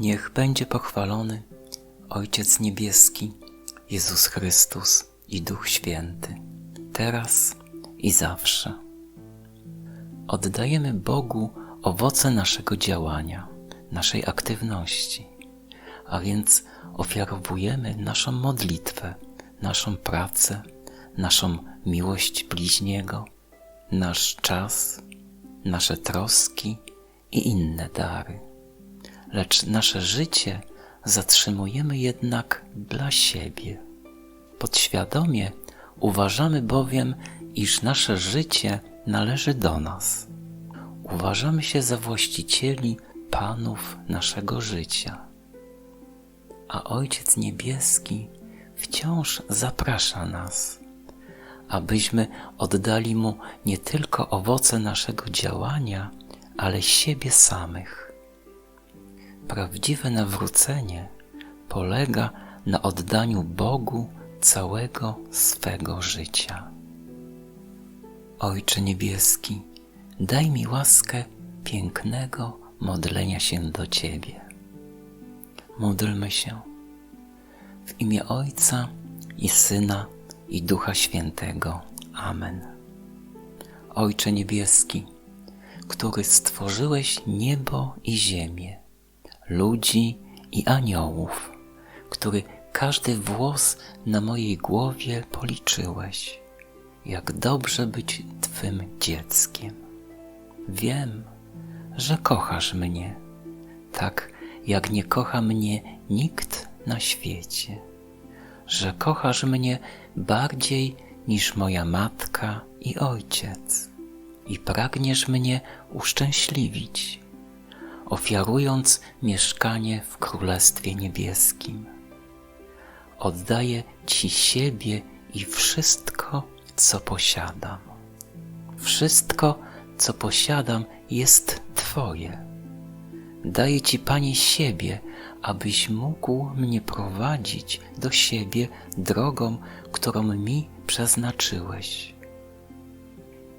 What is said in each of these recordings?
Niech będzie pochwalony Ojciec Niebieski, Jezus Chrystus i Duch Święty, teraz i zawsze. Oddajemy Bogu owoce naszego działania, naszej aktywności, a więc ofiarowujemy naszą modlitwę, naszą pracę, naszą miłość bliźniego, nasz czas, nasze troski i inne dary. Lecz nasze życie zatrzymujemy jednak dla siebie. Podświadomie uważamy bowiem, iż nasze życie należy do nas. Uważamy się za właścicieli panów naszego życia. A Ojciec Niebieski wciąż zaprasza nas, abyśmy oddali Mu nie tylko owoce naszego działania, ale siebie samych. Prawdziwe nawrócenie polega na oddaniu Bogu całego swego życia. Ojcze Niebieski, daj mi łaskę pięknego modlenia się do Ciebie. Módlmy się w imię Ojca i Syna i Ducha Świętego. Amen. Ojcze Niebieski, który stworzyłeś niebo i ziemię, ludzi i aniołów, który każdy włos na mojej głowie policzyłeś. Jak dobrze być Twym dzieckiem. Wiem, że kochasz mnie, tak jak nie kocha mnie nikt na świecie, że kochasz mnie bardziej niż moja matka i ojciec i pragniesz mnie uszczęśliwić, ofiarując mieszkanie w Królestwie Niebieskim. Oddaję Ci siebie i wszystko, co posiadam. Wszystko, co posiadam, jest Twoje. Daję Ci, Panie, siebie, abyś mógł mnie prowadzić do siebie drogą, którą mi przeznaczyłeś.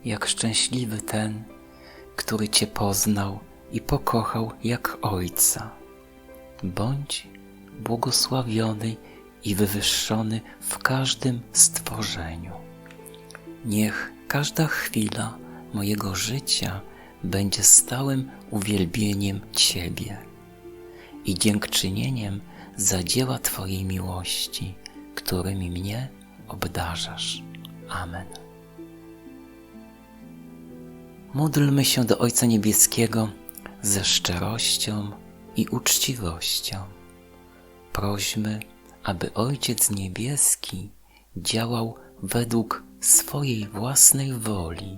Jak szczęśliwy ten, który Cię poznał i pokochał jak Ojca. Bądź błogosławiony i wywyższony w każdym stworzeniu. Niech każda chwila mojego życia będzie stałym uwielbieniem Ciebie i dziękczynieniem za dzieła Twojej miłości, którymi mnie obdarzasz. Amen. Módlmy się do Ojca Niebieskiego ze szczerością i uczciwością. Prośmy, aby Ojciec Niebieski działał według swojej własnej woli.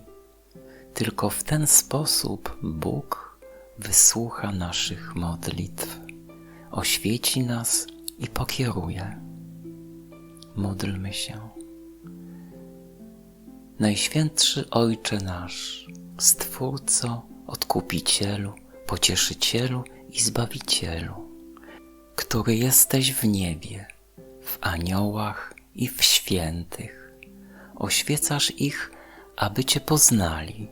Tylko w ten sposób Bóg wysłucha naszych modlitw, oświeci nas i pokieruje. Módlmy się. Najświętszy Ojcze nasz, Stwórco, Odkupicielu, Pocieszycielu i Zbawicielu, który jesteś w niebie, w aniołach i w świętych, oświecasz ich, aby Cię poznali,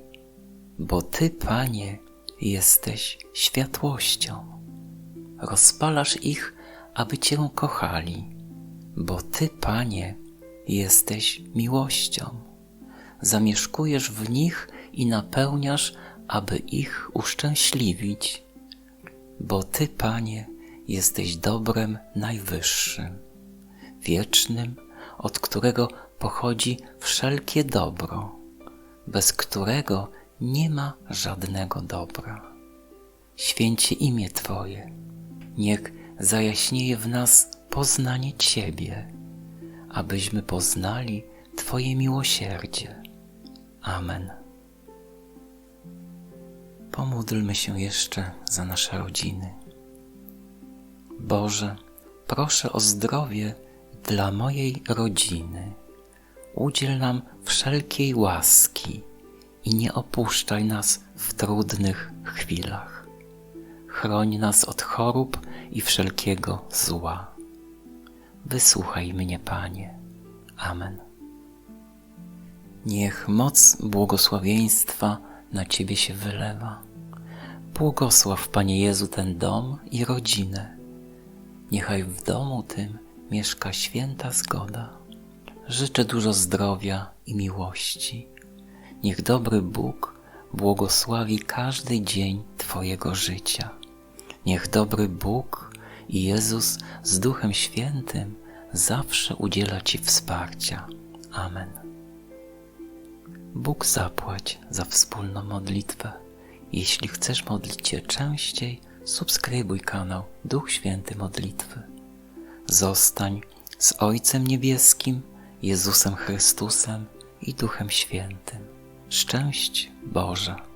bo Ty, Panie, jesteś światłością. Rozpalasz ich, aby Cię kochali, bo Ty, Panie, jesteś miłością. Zamieszkujesz w nich i napełniasz, aby ich uszczęśliwić, bo Ty, Panie, jesteś dobrem najwyższym, wiecznym, od którego pochodzi wszelkie dobro, bez którego nie ma żadnego dobra. Święcie imię Twoje, niech zajaśnieje w nas poznanie Ciebie, abyśmy poznali Twoje miłosierdzie. Amen. Pomódlmy się jeszcze za nasze rodziny. Boże, proszę o zdrowie dla mojej rodziny. Udziel nam wszelkiej łaski i nie opuszczaj nas w trudnych chwilach. Chroń nas od chorób i wszelkiego zła. Wysłuchaj mnie, Panie. Amen. Niech moc błogosławieństwa na Ciebie się wylewa Pobłogosław, Panie Jezu, ten dom i rodzinę. Niechaj w domu tym mieszka święta zgoda. Życzę dużo zdrowia i miłości. Niech dobry Bóg błogosławi każdy dzień Twojego życia. Niech dobry Bóg i Jezus z Duchem Świętym zawsze udziela Ci wsparcia. Amen. Bóg zapłać za wspólną modlitwę. Jeśli chcesz modlić się częściej, subskrybuj kanał Duch Święty Modlitwy. Zostań z Ojcem Niebieskim, Jezusem Chrystusem i Duchem Świętym. Szczęść Boże.